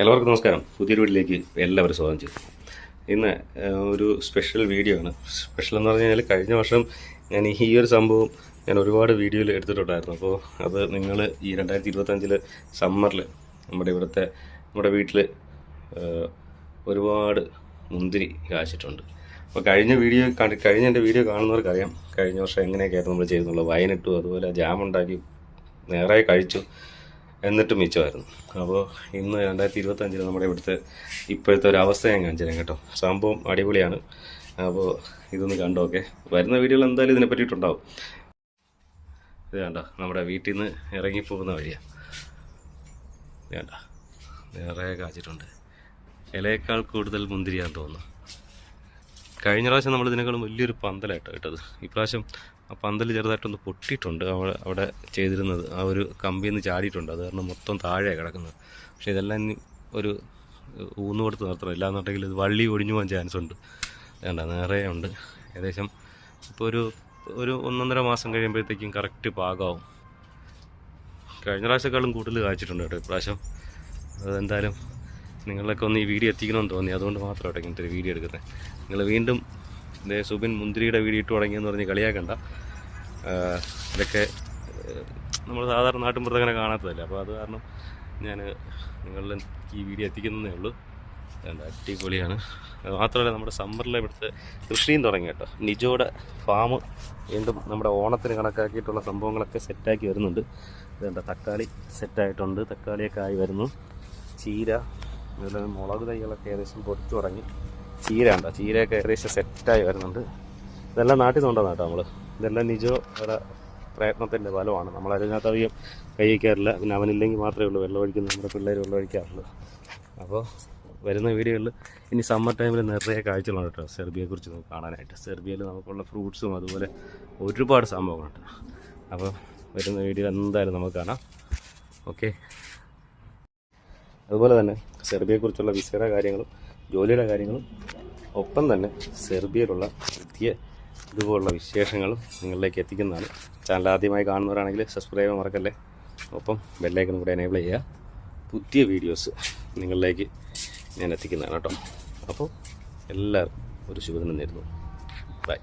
എല്ലാവർക്കും നമസ്കാരം. പുതിയൊരു വീട്ടിലേക്ക് എല്ലാവരും സ്വാഗതം ചെയ്തു. ഇന്ന് ഒരു സ്പെഷ്യൽ വീഡിയോ ആണ്. സ്പെഷ്യൽ എന്ന് പറഞ്ഞു കഴിഞ്ഞാൽ കഴിഞ്ഞ വർഷം ഞാൻ ഈ ഒരു സംഭവം ഞാൻ ഒരുപാട് വീഡിയോയിൽ എടുത്തിട്ടുണ്ടായിരുന്നു. അപ്പോൾ അത് നിങ്ങൾ ഈ രണ്ടായിരത്തി ഇരുപത്തഞ്ചിൽ സമ്മറിൽ നമ്മുടെ ഇവിടുത്തെ നമ്മുടെ വീട്ടിൽ ഒരുപാട് മുന്തിരി കാശിട്ടുണ്ട് അപ്പോൾ കഴിഞ്ഞ വീഡിയോ കഴിഞ്ഞ എന്റെ വീഡിയോ കാണുന്നവർക്കറിയാം. കഴിഞ്ഞ വർഷം എങ്ങനെയൊക്കെയായിരുന്നു നമ്മൾ ചെയ്തിട്ടുള്ളത് വൈനിട്ടു അതുപോലെ ജാമുണ്ടാക്കി നേരെ കഴിച്ചു. എന്നിട്ട് മിച്ചമായിരുന്നു. അപ്പോൾ ഇന്ന് രണ്ടായിരത്തി ഇരുപത്തഞ്ചിൽ നമ്മുടെ ഇവിടുത്തെ ഇപ്പോഴത്തെ ഒരു അവസ്ഥ ഞാൻ കാണിച്ചു തരാം കേട്ടോ. സംഭവം അടിപൊളിയാണ്. അപ്പോൾ ഇതൊന്ന് കണ്ടോ ഓക്കെ വരുന്ന വീഡിയോയിൽ എന്തായാലും ഇതിനെ പറ്റിയിട്ടുണ്ടാവും. ഇത് കണ്ടോ? നമ്മുടെ വീട്ടിൽ നിന്ന് ഇറങ്ങിപ്പോകുന്ന വഴിയാണ് കണ്ടോ? നിറയെ കാച്ചിട്ടുണ്ട്. ഇലയേക്കാൾ കൂടുതൽ മുന്തിരിയാന്ന് തോന്നുന്നു. കഴിഞ്ഞ പ്രാവശ്യം നമ്മൾ ഇതിനേക്കാളും വലിയൊരു പന്തലായിട്ടോ ഇട്ടത് ഇപ്രാവശ്യം ആ പന്തൽ ചെറുതായിട്ടൊന്ന് പൊട്ടിയിട്ടുണ്ട്. അവിടെ അവിടെ ചെയ്തിരുന്നത് ആ ഒരു കമ്പിയിൽ നിന്ന് ചാടിയിട്ടുണ്ട്. അത് കാരണം മൊത്തം താഴെയാണ് കിടക്കുന്നത്. പക്ഷേ ഇതെല്ലാം ഒരു ഊന്ന് കൊടുത്ത് നിർത്തണം. ഇല്ലാന്നുണ്ടെങ്കിൽ ഇത് വള്ളി ഒടിഞ്ഞു പോകാൻ ചാൻസ് ഉണ്ട്. വേണ്ട നിറയെ ഉണ്ട്. ഏകദേശം ഇപ്പോൾ ഒരു ഒരു ഒന്നൊന്നര മാസം കഴിയുമ്പോഴത്തേക്കും കറക്റ്റ് പാകമാവും. കഴിഞ്ഞ പ്രാവശ്യക്കാളും കൂടുതൽ കാഴ്ചിട്ടുണ്ട് കേട്ടോ ഇപ്രാവശ്യം. അതെന്തായാലും നിങ്ങളൊക്കെ ഒന്ന് ഈ വീഡിയോ എത്തിക്കണമെന്ന് തോന്നി. അതുകൊണ്ട് മാത്രമാണ് ഇങ്ങനത്തെ ഒരു വീഡിയോ എടുക്കുന്നത്. നിങ്ങൾ വീണ്ടും ഇതേ സുബിൻ മുന്തിരിയുടെ വീഡിയോ ഇട്ട് തുടങ്ങിയെന്ന് പറഞ്ഞ് കളിയാക്കണ്ട. ഇതൊക്കെ നമ്മൾ സാധാരണ നാട്ടിൻപുറത്ത് അങ്ങനെ കാണാത്തതല്ലേ. അപ്പോൾ അത് കാരണം ഞാൻ നിങ്ങളിൽ ഈ വീഡിയോ എത്തിക്കുന്നതേ ഉള്ളൂ. എന്താ അടിപൊളിയാണ്. അത് മാത്രമല്ല നമ്മുടെ സമ്മറിലെ ഇവിടുത്തെ കൃഷിയും തുടങ്ങി കേട്ടോ. നിജോയുടെ ഫാം വീണ്ടും നമ്മുടെ ഓണത്തിന് കണക്കാക്കിയിട്ടുള്ള സംഭവങ്ങളൊക്കെ സെറ്റാക്കി വരുന്നുണ്ട്. എന്താ തക്കാളി സെറ്റായിട്ടുണ്ട്. തക്കാളിയൊക്കെ ആയി വരുന്നു. ചീര അതുപോലെ മുളക് തൈകളൊക്കെ ഏകദേശം പൊടിച്ചു തുടങ്ങി. ചീര ഉണ്ടോ ചീരയൊക്കെ ഏകദേശം സെറ്റായി വരുന്നുണ്ട്. ഇതെല്ലാം നാട്ടിൽ നിന്നുണ്ടെന്ന് കേട്ടോ നമ്മൾ ഇതെല്ലാം നിജോ അവിടെ പ്രയത്നത്തിന്റെ ഫലമാണ്. നമ്മൾ അതിനകത്ത് അധികം പിന്നെ അവനില്ലെങ്കിൽ മാത്രമേ ഉള്ളൂ. വെള്ളം ഒഴിക്കുന്നു നമ്മുടെ പിള്ളേർ വെള്ളം ഒഴിക്കാറുള്ളൂ. അപ്പോൾ വരുന്ന വീഡിയോയിൽ ഇനി സമ്മർ ടൈമിൽ നിറയെ കാഴ്ചകളാണ് കേട്ടോ. സെർബിയെക്കുറിച്ച് നമുക്ക് കാണാനായിട്ട്. സെർബിയയിൽ നമുക്കുള്ള ഫ്രൂട്ട്സും അതുപോലെ ഒരുപാട് സംഭവങ്ങളുണ്ട്. അപ്പോൾ വരുന്ന വീഡിയോ എന്തായാലും നമുക്ക് കാണാം. ഓക്കെ. അതുപോലെ തന്നെ സെർബിയയെക്കുറിച്ചുള്ള വിസയുടെ കാര്യങ്ങളും ജോലിയുടെ കാര്യങ്ങളും ഒപ്പം തന്നെ സെർബിയയിലുള്ള പുതിയ ഇതുപോലുള്ള വിശേഷങ്ങളും നിങ്ങളിലേക്ക് എത്തിക്കുന്നതാണ്. ചാനൽ ആദ്യമായി കാണുന്നവരാണെങ്കിൽ സബ്സ്ക്രൈബ് മറക്കല്ലേ? ഒപ്പം ബെല്ലൈക്കൺ കൂടെ എനേബിൾ ചെയ്യുക. പുതിയ വീഡിയോസ് നിങ്ങളിലേക്ക് ഞാൻ എത്തിക്കുന്നതാണ് കേട്ടോ. അപ്പോൾ എല്ലാവർക്കും ഒരു ശുഭദിനം നേരുന്നു. ബൈ